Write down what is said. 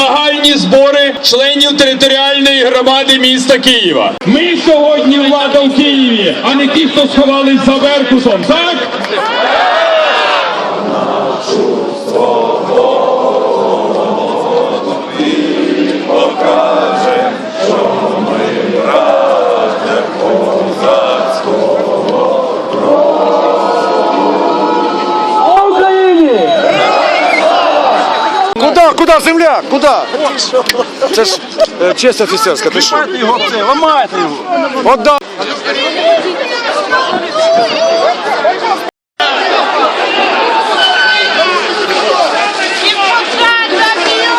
загальні збори членів територіальної громади міста Києва. Ми сьогодні влада в Києві, а не ті, хто сховались за Беркутом. Так? Куди земля? Куди? Це ж е, честь офіцерська. Ти що? Ламайте його, це, ламайте його. Отда- Депутат забьет!